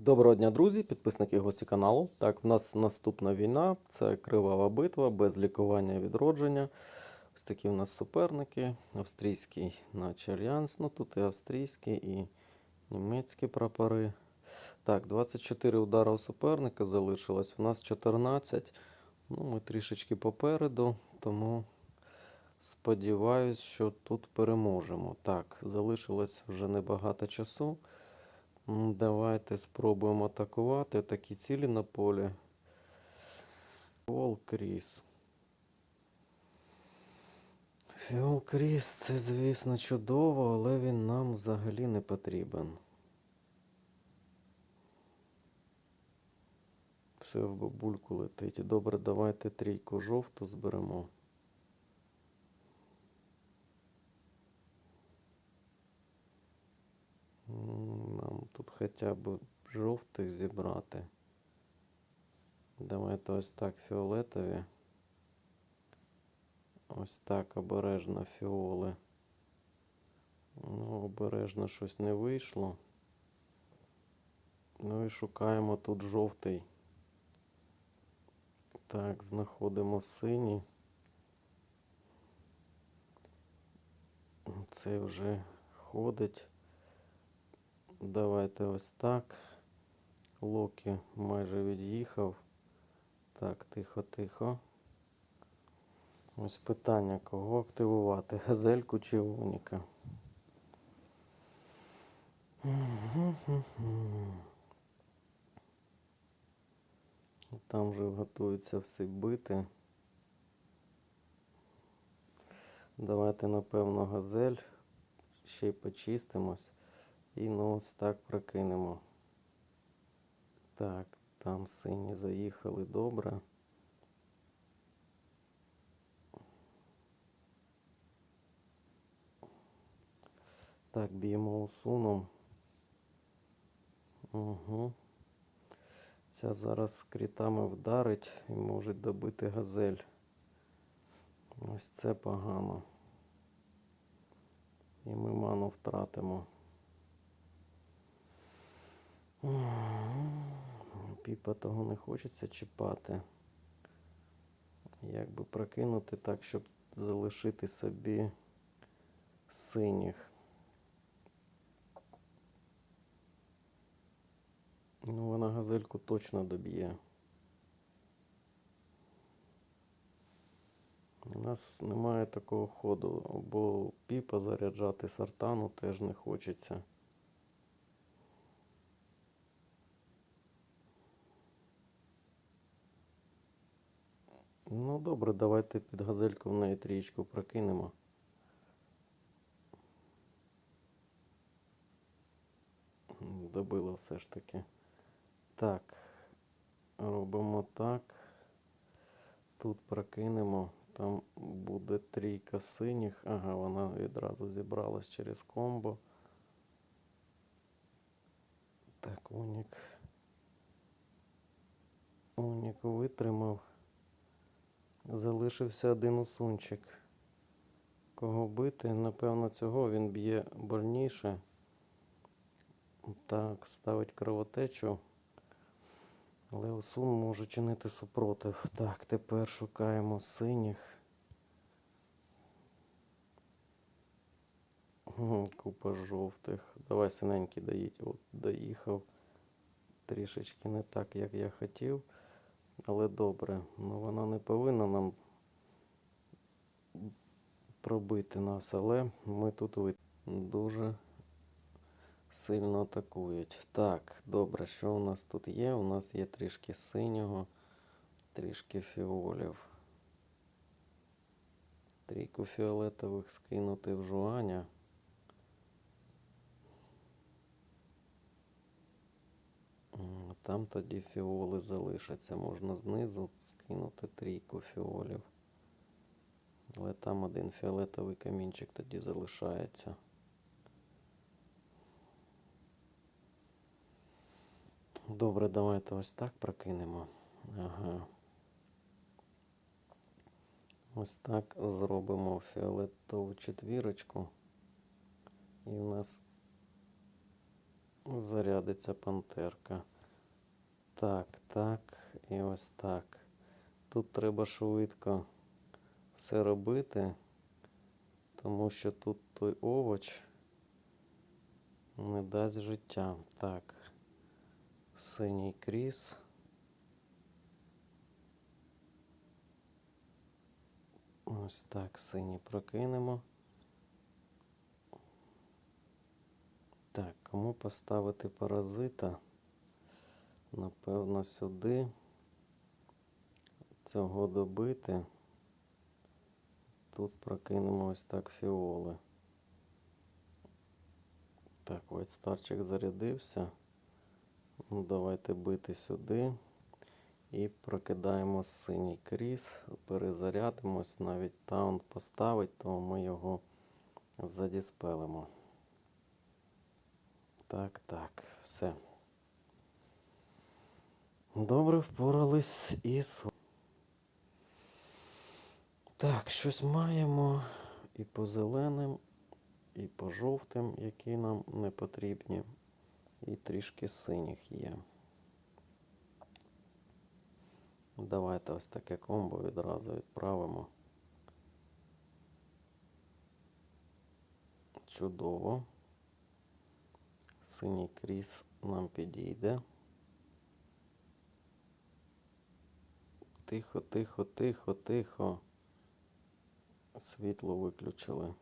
Доброго дня, друзі, підписники і гості каналу. Так, в нас наступна війна це кривава битва без лікування і відродження. Ось такі в нас суперники. Австрійський наче Альянс, ну тут і австрійський, і німецькі прапори. Так, 24 удари у суперника залишилось. У нас 14. Ну, ми трішечки попереду, тому сподіваюсь, що тут переможемо. Так, залишилось вже небагато часу. Давайте спробуємо атакувати такі цілі на полі. Фіол Кріс. Фіол Кріс це, звісно, чудово, але він нам взагалі не потрібен. Все в бабульку летить. Добре, давайте трійку жовту зберемо. Тут хоча б жовтих зібрати. Давайте ось так фіолетові. Ось так обережно фіоли. Ну, обережно щось не вийшло. Ну і шукаємо тут жовтий. Так, знаходимо синій. Це вже ходить. Давайте ось так. Локі майже від'їхав. Так, тихо, тихо. Ось питання, кого активувати? Газельку чи Оніка? Там вже готуються всі бити. Давайте, напевно, газель. Ще й почистимось. І ну ось так прокинемо. Так, там сині заїхали добре. Так, б'ємо усуном. Угу. Ця зараз з крітами вдарить і може добити газель. Ось це погано. І ми ману втратимо. Піпа того не хочеться чіпати. Як би прокинути так, щоб залишити собі синіх. Ну, вона газельку точно доб'є. У нас немає такого ходу, бо піпа заряджати сартану теж не хочеться. Ну добре, давайте під газельку в неї трієчку прокинемо. Добило все ж таки. Так, робимо так. Тут прокинемо. Там буде трійка синіх. Ага, вона відразу зібралась через комбо. Так, Унік. Унік витримав. Залишився один усунчик. Кого бити? Напевно, цього він б'є больніше. Так, ставить кровотечу. Але усун може чинити супротив. Так, тепер шукаємо синіх. Купа жовтих. Давай синенький доїть. От доїхав. Трішечки не так, як я хотів. Але добре. Ну вона не повинна нам пробити нас, але ми тут ви дуже сильно атакують. Так, добре, що у нас тут є? У нас є трішки синього, трішки фіолів. Трійку фіолетових скинути в жуаня. Там тоді фіоли залишаться. Можна знизу скинути трійку фіолів. Але там один фіолетовий камінчик тоді залишається. Добре, давайте ось так прокинемо. Ага. Ось так зробимо фіолетову четвірочку. І у нас зарядиться пантерка. Так, так, і ось так. Тут треба швидко все робити, тому що тут той овоч не дасть життя. Так, синій кріс. Ось так синій прокинемо. Так, кому поставити паразита? Напевно, сюди. Цього добити. Тут прокинемо ось так фіоли. Так, ось старчик зарядився. Ну, давайте бити сюди. І прокидаємо синій кріс. Перезарядимось. Навіть таунт поставить, то ми його задіспелимо. Так, так, все. Добре впорались із. Так, щось маємо і по зеленим, і по жовтим, які нам не потрібні. І трішки синіх є. Давайте ось таке комбо відразу відправимо. Чудово. Синій кріс нам підійде. Тихо, тихо, тихо, тихо. Світло виключили.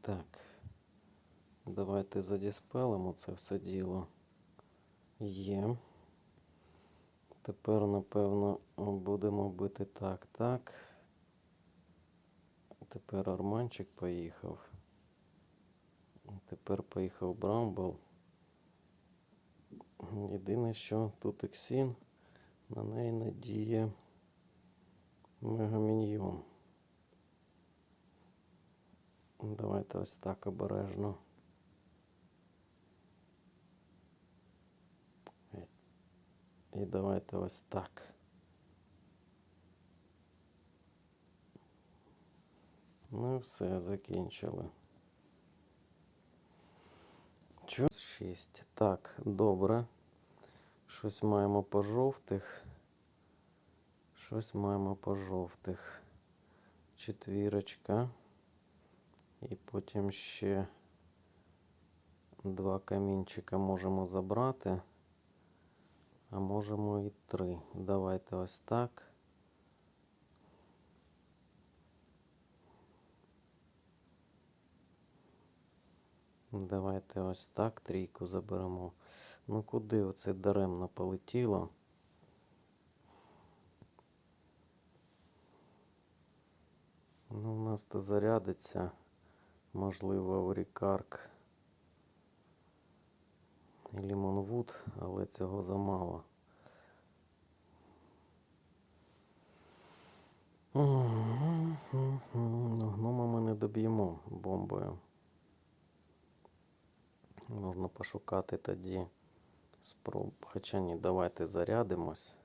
Так. Давайте задіспелимо це все діло. Є. Тепер, напевно, будемо бити так, так. Тепер Арманчик поїхав. Тепер поїхав Брамбл. Єдине, що тут Ексін, на неї надіє Мегаміньйон. Давайте ось так обережно. І давайте ось так. Ну все, закінчили. 6. Так, добре. Щось маємо по жовтих. Щось маємо по жовтих. Четвірочка. І потім ще два камінчика можемо забрати. А можемо і три. Давайте ось так. Давайте ось так трійку заберемо. Ну куди оце даремно полетіло? Ну, у нас то зарядиться, можливо, Аурікарк і Лімонвуд, але цього замало. Ну, Гнома ми не доб'ємо бомбою. Можна пошукати тоді спроб. Хоча ні, давайте зарядимось.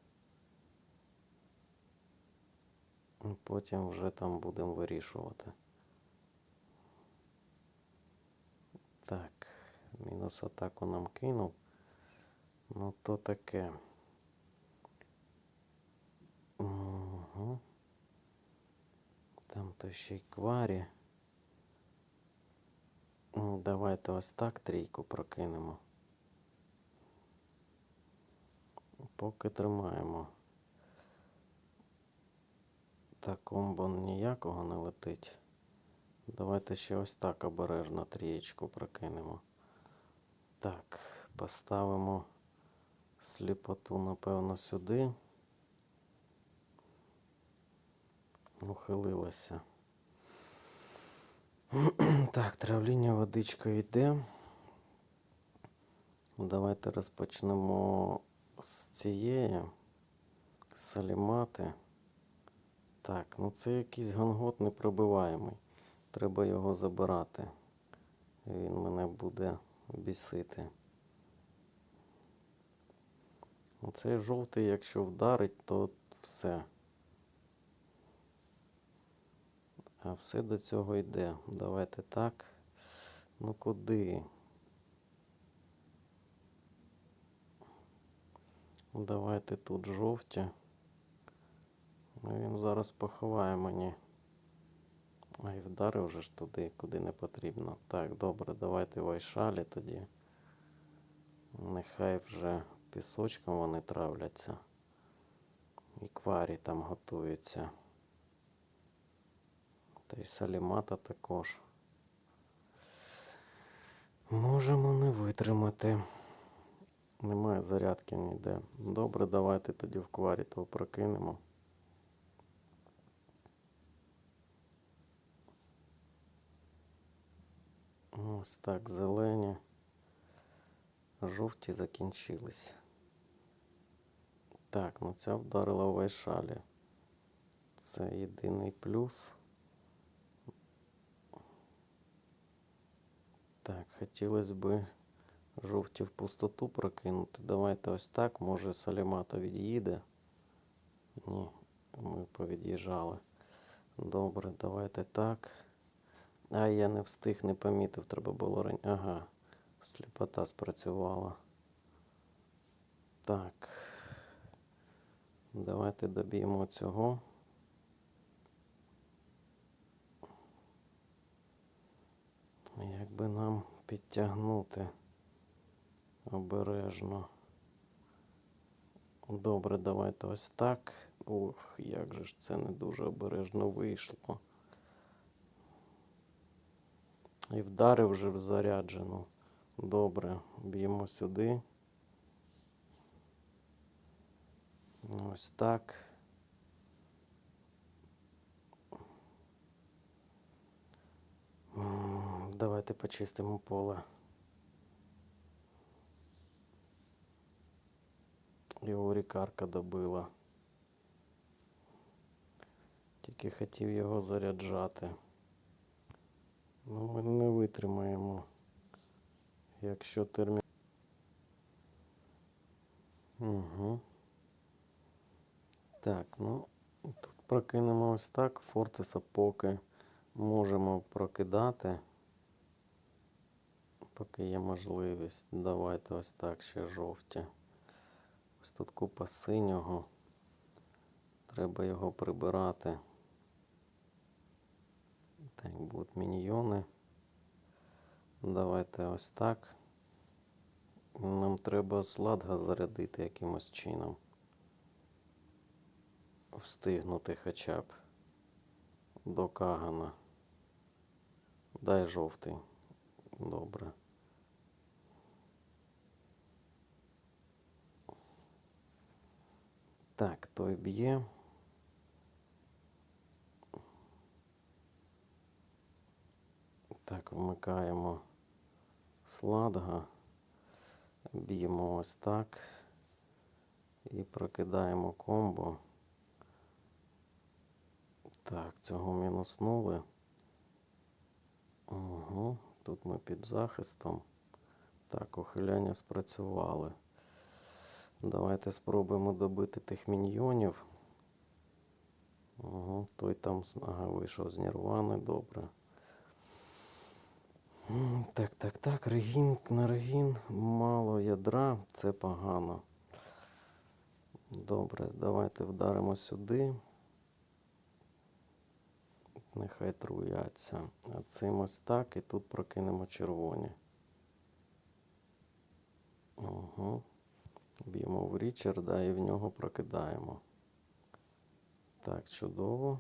І Потім вже там будемо вирішувати. Так, мінус атаку нам кинув. Ну то таке. Угу. Там то ще й кварі. Ну, Давайте ось так трійку прокинемо. Поки тримаємо. Так, комбо ніякого не летить. Давайте ще ось так обережно трієчку прокинемо. Так, поставимо сліпоту, напевно, сюди. Ухилилася. Так, травління водичкою йде. Давайте розпочнемо з цієї салімати. Так, ну це якийсь гангот непробиваємий. Треба його забирати. Він мене буде бісити. Оцей жовтий, якщо вдарить, то все. А все до цього йде. Давайте так. Ну куди? Давайте тут жовті. Ну, Він зараз поховає мені. Ай, вдарив вже ж туди, куди не потрібно. Так, добре, давайте вайшалі тоді. Нехай вже пісочком вони травляться. І кварі там готуються. Та й салімата також. Можемо не витримати. Немає зарядки ніде. Добре, давайте тоді в кварі то прокинемо. Ось так, зелені. Жовті закінчились. Так, ну ця вдарила в вайшалі. Це єдиний плюс. Так, хотілося би жовті в пустоту прокинути. Давайте ось так. Може Салімата від'їде. Ні, ми повід'їжджали. Добре, давайте так. А я не встиг, не помітив, треба було ран... Ага, сліпота спрацювала. Так. Давайте доб'ємо цього. Як би нам підтягнути обережно. Добре, давайте ось так. Ух, як же ж це не дуже обережно вийшло. І вдарив вже в заряджену. Добре, б'ємо сюди. Ось так. Давайте почистимо поле. Його рікарка добила. Тільки хотів його заряджати. Ну, ми не витримаємо. Якщо термін. Угу. Так, ну тут прокинемо ось так. Форцеса поки можемо прокидати. Поки є можливість. Давайте ось так ще жовті. Ось тут купа синього. Треба його прибирати. Так, будуть міньйони. Давайте ось так. Нам треба сладга зарядити якимось чином. Встигнути хоча б до Кагана. Дай жовтий. Добре. Так, той б'є. Так, вмикаємо сладга, б'ємо ось так і прокидаємо комбо. Так, цього мінуснули. Угу. Тут ми під захистом. Так, ухиляння спрацювали. Давайте спробуємо добити тих міньйонів. Угу. Той там ага, вийшов з Нірвани, добре. Так, так, так, регін на регін, мало ядра, це погано. Добре, давайте вдаримо сюди. Нехай труяться. А цим ось так і тут прокинемо червоні. Угу. Б'ємо в Річарда і в нього прокидаємо. Так, чудово.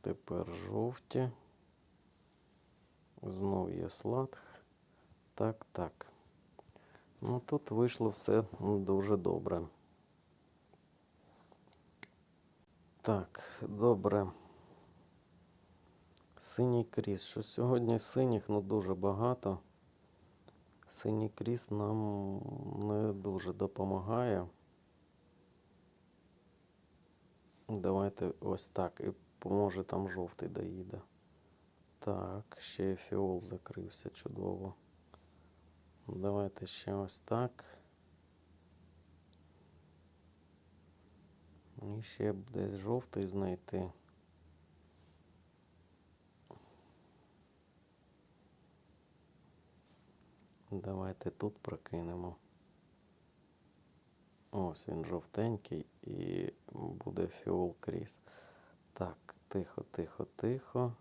Тепер жовті. Знов є сладг. Так, так. Ну тут вийшло все дуже добре. Так, добре. Синій кріс. Що сьогодні синіх ну дуже багато. Синій кріс нам не дуже допомагає. Давайте ось так. І поможе там жовтий доїде. Так, ще фіол закрився чудово. Давайте ще ось так. І ще б десь жовтий знайти. Давайте тут прокинемо. Ось він жовтенький і буде фіол кріс. Так, тихо, тихо, тихо.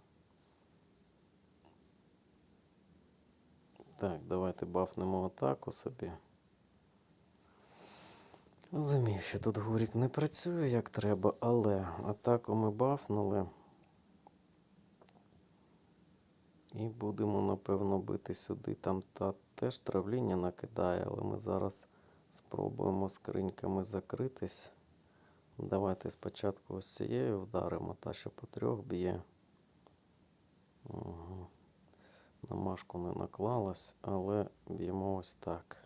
Так, давайте бафнемо атаку собі. Розумію, що тут гурік не працює як треба, але атаку ми бафнули. І будемо, напевно, бити сюди. Там та теж травління накидає, але ми зараз спробуємо скриньками закритись. Давайте спочатку ось цією вдаримо, та що по трьох б'є. Угу. Намашку не наклалась, але б'ємо ось так.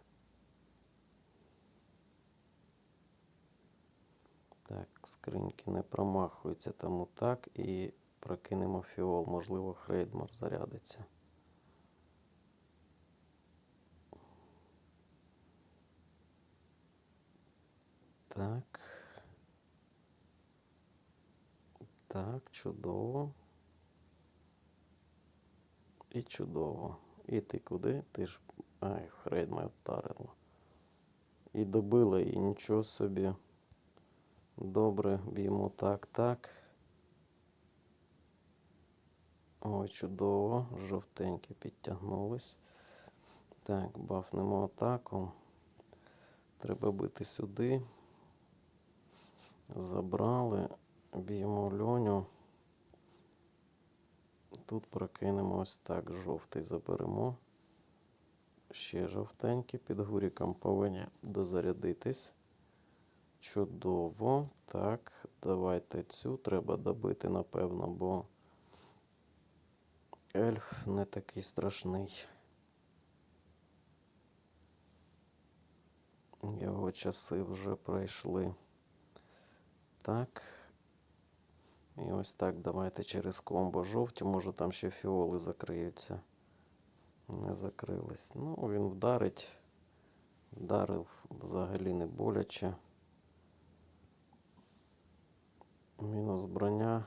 Так, скриньки не промахуються, тому так. І прокинемо фіол. Можливо, Хрейдмар зарядиться. Так. Так, чудово. І чудово. І ти куди? Ти ж. Ай, Хрейдмар вдарило. І добила, і нічого собі. Добре, б'ємо так, так. Ой, чудово. Жовтенькі підтягнулись. Так, бафнемо атаку. Треба бити сюди. Забрали. Б'ємо льоню. Тут прокинемо ось так. Жовтий заберемо. Ще жовтенький. Під гуріком повинні дозарядитись. Чудово. Так, давайте цю треба добити, напевно, бо ельф не такий страшний. Його часи вже пройшли. Так. І ось так давайте через комбо жовті. Може там ще фіоли закриються. Не закрились. Ну, він вдарить. Вдарив взагалі не боляче. Мінус броня.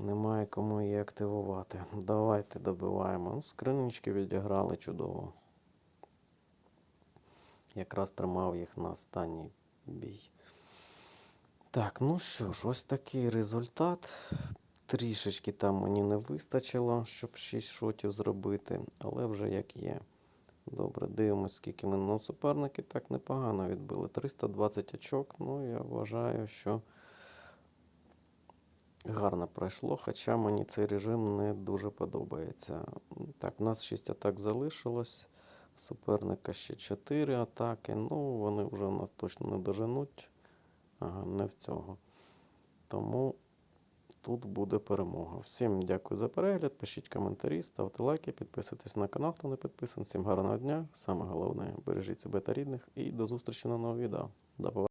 Немає кому її активувати. Давайте добиваємо. Ну, скринички відіграли чудово. Якраз тримав їх на останній бій. Так, ну що ж, ось такий результат. Трішечки там мені не вистачило, щоб 6 шотів зробити, але вже як є. Добре, дивимось, скільки ми ну, суперники так непогано відбили. 320 очок. Ну, я вважаю, що гарно пройшло, хоча мені цей режим не дуже подобається. Так, у нас 6 атак залишилось. Суперника ще 4 атаки. Ну, вони вже нас точно не доженуть. Ага, не в цього. Тому тут буде перемога. Всім дякую за перегляд. Пишіть коментарі, ставте лайки, підписуйтесь на канал, хто не підписаний. Всім гарного дня. Саме головне, бережіть себе та рідних. І до зустрічі на новому відео. До побачення.